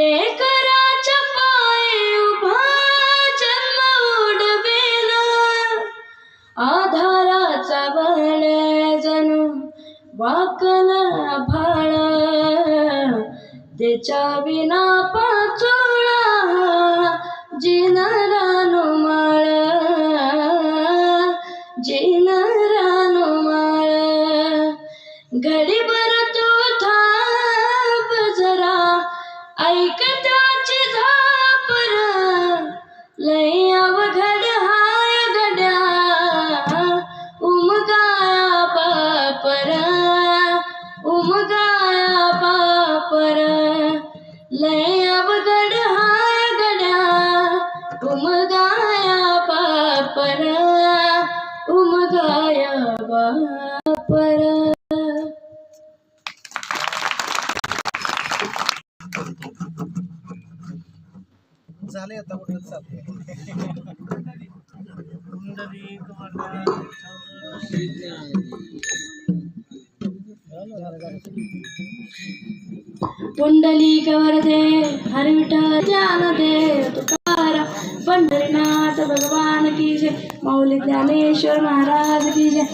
लेकराच्या पायी उभा जन्म उडवेला. आधाराचा बळ जणू वाकला भाळा. त्याच्या विना पाचोळा जिनरानो माळ. जिनरानो माळ. घडीभर ऐक त्याची धापर लय अवघड हाय गड्या. उमगाया पापर. उमगाया पापर. लय अवघड हाय गड्या. उमगाया पापर. उमगाया बापर झाले आता कुठं चालते पुंडलिक वरदे हरिविठा ज्ञान दे तुकारा पंढरीनाथ भगवान की जय, मौली ज्ञानेश्वर महाराज की जय.